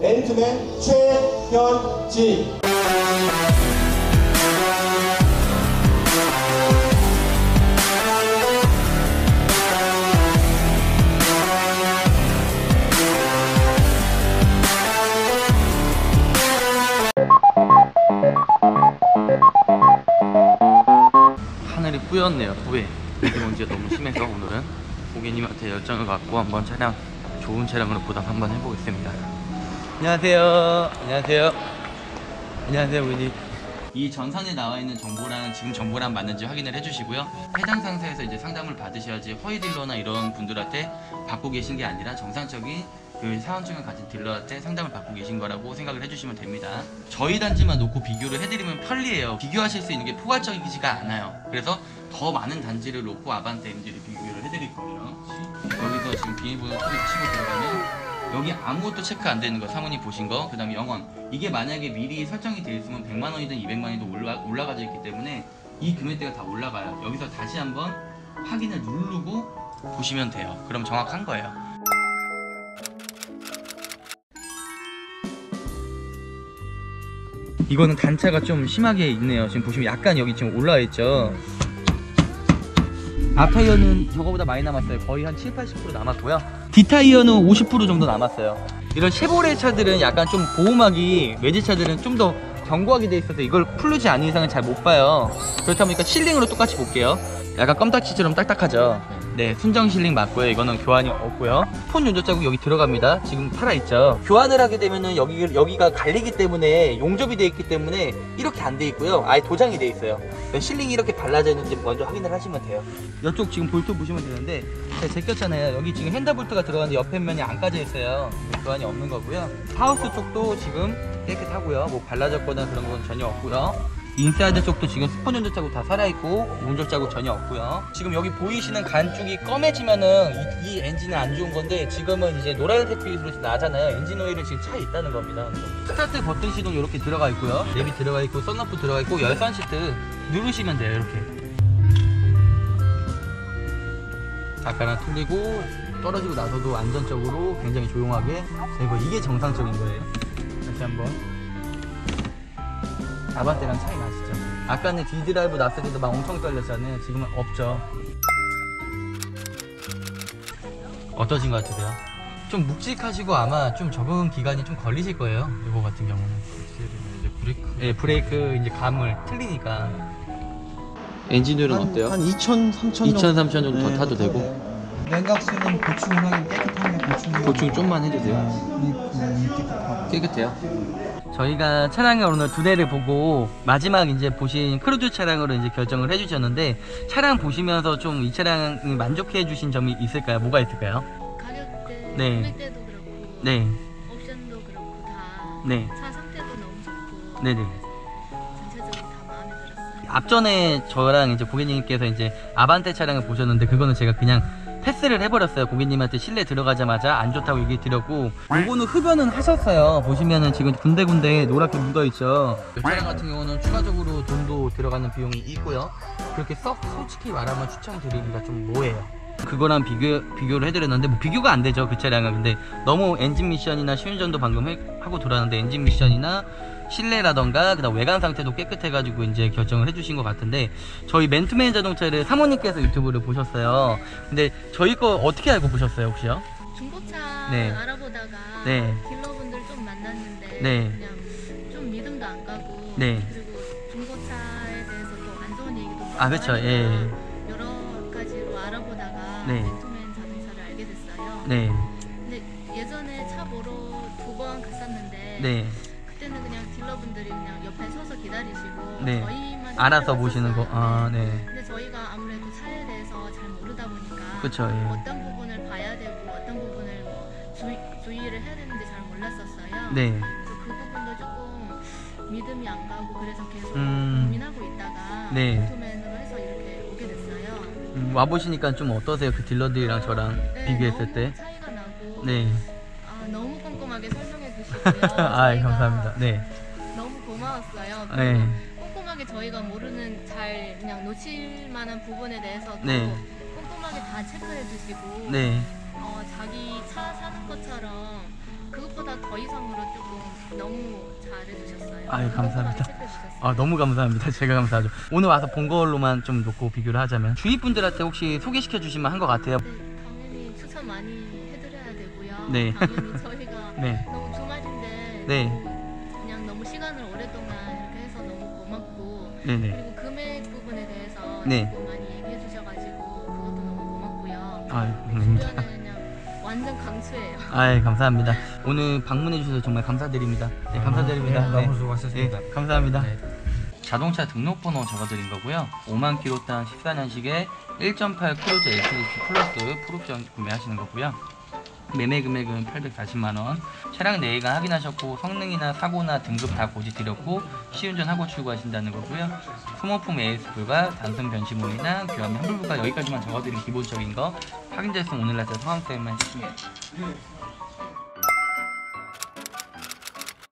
맨투맨 최현지. 하늘이 뿌였네요 뿌예 미세먼지가 너무 심해서 오늘은 고객님한테 열정을 갖고 한번 차량 좋은 차량으로 부담 한번 해보겠습니다 안녕하세요 안녕하세요 안녕하세요 고객님 이 전산에 나와 있는 정보랑 지금 정보랑 맞는지 확인을 해주시고요 해당 상사에서 이제 상담을 받으셔야지 허위 딜러나 이런 분들한테 받고 계신 게 아니라 정상적인 그 사원증을 가진 딜러한테 상담을 받고 계신 거라고 생각을 해주시면 됩니다. 저희 단지만 놓고 비교를 해드리면 편리해요. 비교하실 수 있는 게 포괄적이지가 않아요. 그래서 더 많은 단지를 놓고 아반떼 엔진을 비교를 해드릴 거예요. 여기서 지금 비밀번호 치고 들어가면 여기 아무것도 체크 안 되는 거 사모님 보신 거 그 다음에 영원 이게 만약에 미리 설정이 되어 있으면 100만 원이든 200만 원이든 올라, 올라가져 있기 때문에 이 금액대가 다 올라가요. 여기서 다시 한번 확인을 누르고 보시면 돼요. 그럼 정확한 거예요. 이거는 단차가 좀 심하게 있네요. 지금 보시면 약간 여기 지금 올라와 있죠. 앞 타이어는 저거보다 많이 남았어요. 거의 한 7, 80% 남았고요. 뒤 타이어는 50% 정도 남았어요. 이런 쉐보레 차들은 약간 좀 보호막이 외제 차들은 좀 더 견고하게 돼 있어서 이걸 풀르지 않은 이상은 잘 못 봐요. 그렇다 보니까 실링으로 똑같이 볼게요. 약간 껌딱지처럼 딱딱하죠. 네, 순정 실링 맞고요. 이거는 교환이 없고요. 폰 용접 자국 여기 들어갑니다. 지금 살아 있죠. 교환을 하게 되면은 여기 여기가 갈리기 때문에 용접이 돼 있기 때문에 이렇게 안 돼 있고요. 아예 도장이 돼 있어요. 네, 실링이 이렇게 발라져 있는지 먼저 확인을 하시면 돼요. 이쪽 지금 볼트 보시면 되는데 제가 제꼈잖아요. 여기 지금 핸드 볼트가 들어가는데 옆에 면이 안 까져 있어요. 교환이 없는 거고요. 하우스 쪽도 지금 깨끗하고요. 뭐 발라졌거나 그런 건 전혀 없고요. 인사이드 쪽도 지금 스폰 용접 자국 다 살아있고 용접 자국 전혀 없고요. 지금 여기 보이시는 간 쪽이 검해지면은 이, 이 엔진은 안 좋은 건데 지금은 이제 노란색 빛으로 나잖아요. 엔진 오일은 지금 차에 있다는 겁니다. 스타트 버튼 시동 이렇게 들어가 있고요. 내비 들어가 있고 썬루프 들어가 있고 열선 시트 누르시면 돼요 이렇게. 아까랑 틀리고 떨어지고 나서도 안전적으로 굉장히 조용하게. 되고 이게 정상적인 거예요. 다시 한번 아반떼랑 차이 나시죠? 아까는 D드라이브 났을 때도 막 엄청 떨렸잖아요. 지금은 없죠. 어떠신 것 같으세요? 좀 묵직하시고 아마 좀 적응 기간이 좀 걸리실 거예요. 이거 같은 경우는. 이제 브레이크 예, 브레이크 이제 감을 틀리니까. 엔진율은 어때요? 한 2천, 3천 2,000, 3,000 정도 더 타도 되고? 냉각수는 보충하기 깨끗하게 보충 보충 좀만 해주세요. 깨끗하고 깨끗해요. 저희가 차량을 오늘 두 대를 보고 마지막 이제 보신 크루즈 차량으로 이제 결정을 해주셨는데 차량 보시면서 좀 이 차량이 만족해 주신 점이 있을까요? 뭐가 있을까요? 가격대, 네. 금액대도 그렇고 네, 옵션도 그렇고 다차 네, 상태도 너무 좋고 네네. 전체적으로 다 마음에 들었어요. 앞전에 저랑 이제 고객님께서 이제 아반떼 차량을 보셨는데 그거는 제가 그냥 패스를 해버렸어요. 고객님한테 실내 들어가자마자 안 좋다고 얘기 드렸고 요거는 흡연은 하셨어요. 보시면은 지금 군데군데 노랗게 묻어있죠. 이 차량 같은 경우는 추가적으로 돈도 들어가는 비용이 있고요. 그렇게 썩 솔직히 말하면 추천드리기가 좀 뭐해요. 그거랑 비교, 비교를 해드렸는데 뭐 비교가 안 되죠 그 차량은 근데 너무 엔진 미션이나 시운전도 방금 해- 하고 돌아왔는데 엔진 미션이나 실내라던가 그다음 외관 상태도 깨끗해가지고 이제 결정을 해주신 것 같은데 저희 맨투맨 자동차를 사모님께서 유튜브를 보셨어요 근데 저희 거 어떻게 알고 보셨어요 혹시요? 중고차 네. 알아보다가 네. 딜러분들 좀 만났는데 네. 그냥 좀 믿음도 안 가고 네. 그리고 중고차에 대해서 또 안 좋은 얘기도 아 그쵸 하니까 예 가지로 알아보다가 네. 맨투맨 자동차를 알게 됐어요. 네. 근데 예전에 차 보러 두 번 갔었는데 네. 그때는 그냥 딜러분들이 그냥 옆에 서서 기다리시고 네. 저희만 알아서. 보시는 거. 아, 네. 근데 저희가 아무래도 차에 대해서 잘 모르다 보니까 그쵸, 예. 어떤 부분을 봐야 되고 어떤 부분을 뭐 주의, 주의를 해야 되는지 잘 몰랐었어요. 네. 그래서 그 부분도 조금 믿음이 안 가고 그래서 계속 음. 고민하고 있다가 네. 맨투맨으로 해서 와보시니까 좀 어떠세요? 그 딜러들이랑 저랑 네, 비교했을 너무 때? 차이가 나고 네. 아, 너무 꼼꼼하게 설명해 주시고요. 아, 저희가 감사합니다. 네. 너무 고마웠어요. 네. 그리고 꼼꼼하게 저희가 모르는 잘 그냥 놓칠 만한 부분에 대해서도 네. 꼼꼼하게 다 체크해 주시고 네. 어, 자기 차 사는 것처럼 그것보다 더 이상으로 잘해주셨어요. 아유, 감사합니다. 아 너무 감사합니다. 제가 감사하죠. 오늘 와서 본 걸로만 좀 놓고 비교를 하자면 주위 분들한테 혹시 소개시켜 주시면 한 것 같아요. 네, 당연히 추천 많이 해드려야 되고요. 네. 당연히 저희가 네. 너무 주말인데 네. 그냥 너무 시간을 오랫동안 이렇게 해서 너무 고맙고 네네. 그리고 금액 부분에 대해서 네. 조금 많이 얘기해 주셔가지고 그것도 너무 고맙고요. 아유 감사합니다. 완전 강추예요. 아유 감사합니다. 오늘 방문해 주셔서 정말 감사드립니다. 네 감사드립니다. 네, 너무 수고하셨습니다. 네, 감사합니다. 네. 자동차 등록번호 적어드린 거고요. 5만 킬로당 14년식에 1.8 크루즈 LCD 플러스 풀옵션 구매하시는 거고요. 매매 금액은 840만 원. 차량 내외관 확인하셨고 성능이나 사고나 등급 다 고지 드렸고 시운전 하고 출고하신다는 거고요. 소모품 AS 불가, 단순 변시문이나 교환 환불 불가 여기까지만 적어드린 기본적인 거 확인됐으면 오늘 날짜 사인만 해주시면 돼요.